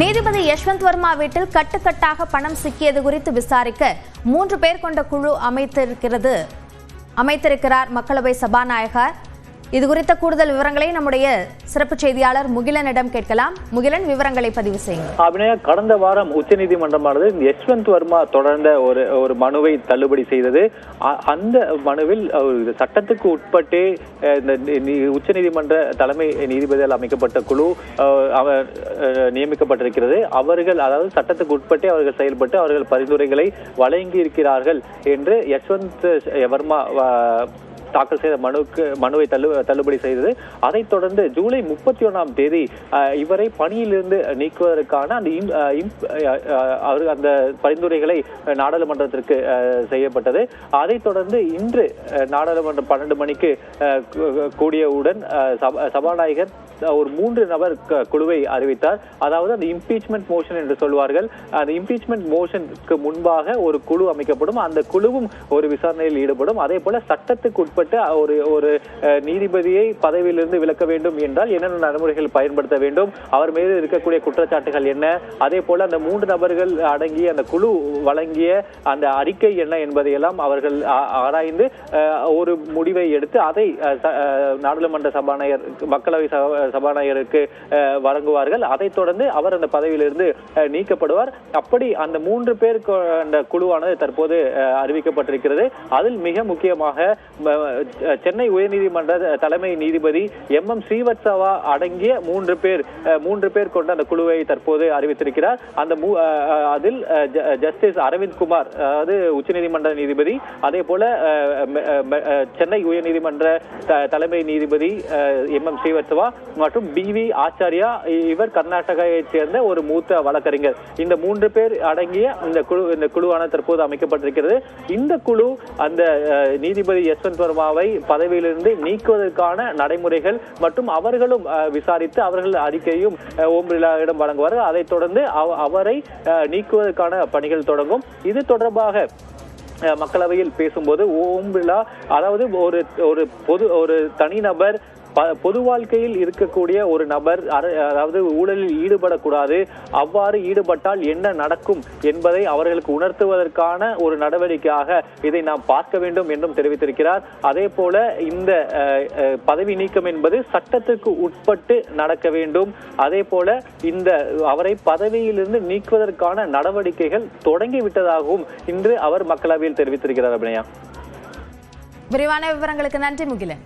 நீதிபதி யஷ்வந்த் வர்மா வீட்டில் கட்டுக்கட்டாக பணம் சிக்கியது குறித்து விசாரிக்க மூன்று பேர் கொண்ட குழு அமைத்திருக்கிறது. அமைத்திருக்கிறார் மக்களவை சபாநாயகர் இது குறித்த கூடுதல் விவரங்களை நம்முடைய சிறப்பு செய்தியாளர் முகிலனிடம் கேட்கலாம். முகிலன் விவரங்களை பதிவு செய்யுங்கள் அபிநயா கடந்த வாரம் உச்சநீதிமன்றமானது யஷ்வந்த் வர்மா தொடர்ந்த ஒரு ஒரு மனுவை தள்ளுபடி செய்தது. அ- அந்த மனுவில் சட்டத்துக்கு உட்பட்டே இந்த உச்சநீதிமன்ற தலைமை நீதிபதியால் அமைக்கப்பட்ட குழு அவர் நியமிக்கப்பட்டிருக்கிறது. அவர்கள் அதாவது சட்டத்துக்கு உட்பட்டே அவர்கள் செயல்பட்டு அவர்கள் பரிந்துரைகளை வழங்கி இருக்கிறார்கள் என்று யஷ்வந்த் வர்மா தாக்கல் செய்த மனுக்கு மனுவை தள்ளு தள்ளுபடி செய்தது. அதைத் தொடர்ந்து ஜூலை முப்பத்தி ஒன்றாம் தேதி இவரை பணியிலிருந்து நீக்குவதற்கான அந்த இம்- அவர் அந்த பரிந்துரைகளை நாடாளுமன்றத்திற்கு செய்யப்பட்டது. அதைத் தொடர்ந்து இன்று நாடாளுமன்றம் பன்னெண்டு மணிக்கு கூடியவுடன் சபா- சபாநாயகர் ஒரு மூன்று நபர் க- குழுவை அறிவித்தார். அதாவது அந்த இம்பீச்மெண்ட் மோஷன் என்று சொல்வார்கள். அந்த இம்பீச்மெண்ட் மோஷனுக்கு முன்பாக ஒரு குழு அமைக்கப்படும். அந்த குழுவும் ஒரு விசாரணையில் ஈடுபடும். அதே போல சட்டத்துக்கு உட்பட்டு ஒரு ஒரு நீதிபதியை பதவியிலிருந்து விலக்க வேண்டும் என்றால் என்னென்ன நடைமுறைகள் பயன்படுத்த வேண்டும்? அவர் மீது இருக்கக்கூடிய குற்றச்சாட்டுகள் என்ன? அதே போல அந்த மூன்று நபர்கள் அடங்கிய அந்த குழு வழங்கிய அந்த அறிக்கை என்ன என்பதையெல்லாம் அவர்கள் ஆராய்ந்து ஒரு முடிவை எடுத்து அதை நாடாளுமன்ற சபாநாயகர் மக்களவை சபா- சபாநாயகருக்கு வழங்குவார்கள். அதைத் தொடர்ந்து அவர் அந்த பதவியிலிருந்து நீக்கப்படுவார். அப்படி அந்த மூன்று பேர் கொண்ட குழுவானது தற்போது அறிவிக்கப்பட்டிருக்கிறது. அதில் மிக முக்கியமாக சென்னை உயர்நீதிமன்ற தலைமை நீதிபதி எம் எம் ஸ்ரீவத்சவா அடங்கிய மூன்று பேர் மூன்று பேர் கொண்ட அந்த குழுவை தற்போது அறிவித்திருக்கிறார். அந்த அதில் ஜஸ்டிஸ் அரவிந்த் குமார் அதாவது உச்சநீதிமன்ற நீதிபதி அதே போல சென்னை உயர்நீதிமன்ற தலைமை நீதிபதி எம் எம் ஸ்ரீவத்சவா மற்றும் பி வி ஆச்சாரியா இ- இவர் கர்நாடகாவை சேர்ந்த ஒரு மூத்த வழக்கறிஞர். இந்த மூன்று பேர் அடங்கிய இந்த குழு இந்த குழுவான தற்போது அமைக்கப்பட்டிருக்கிறது. இந்த குழு அந்த நீதிபதி யஸ்வந்த் வர்மாவை பதவியிலிருந்து நீக்குவதற்கான நடைமுறைகள் மற்றும் அவர்களும் விசாரித்து அவர்கள் அறிக்கையும் ஓம் பிர்லாவிடம் வழங்குவார்கள். அதைத் தொடர்ந்து அவ- அவரை நீக்குவதற்கான பணிகள் தொடங்கும். இது தொடர்பாக மக்களவையில் பேசும்போது ஓம் பிர்லா அதாவது ஒரு ஒரு பொது ஒரு தனிநபர் பொது வாழ்க்கையில் இருக்கக்கூடிய ஒரு நபர் அதாவது ஊழலில் ஈடுபடக்கூடாது அவ்வாறு ஈடுபட்டால் என்ன நடக்கும் என்பதை அவர்களுக்கு உணர்த்துவதற்கான ஒரு நடவடிக்கையாக இதை நாம் பார்க்க வேண்டும் என்றும் தெரிவித்திருக்கிறார். அதே போல இந்த அஹ், பதவி நீக்கம் என்பது சட்டத்துக்கு உட்பட்டு நடக்க வேண்டும். அதே போல இந்த அவரை பதவியிலிருந்து நீக்குவதற்கான நடவடிக்கைகள் தொடங்கி விட்டதாகவும் இன்று அவர் மக்களவையில் தெரிவித்திருக்கிறார் அபிநயா. விரிவான விவரங்களுக்கு நன்றி முகிலன்.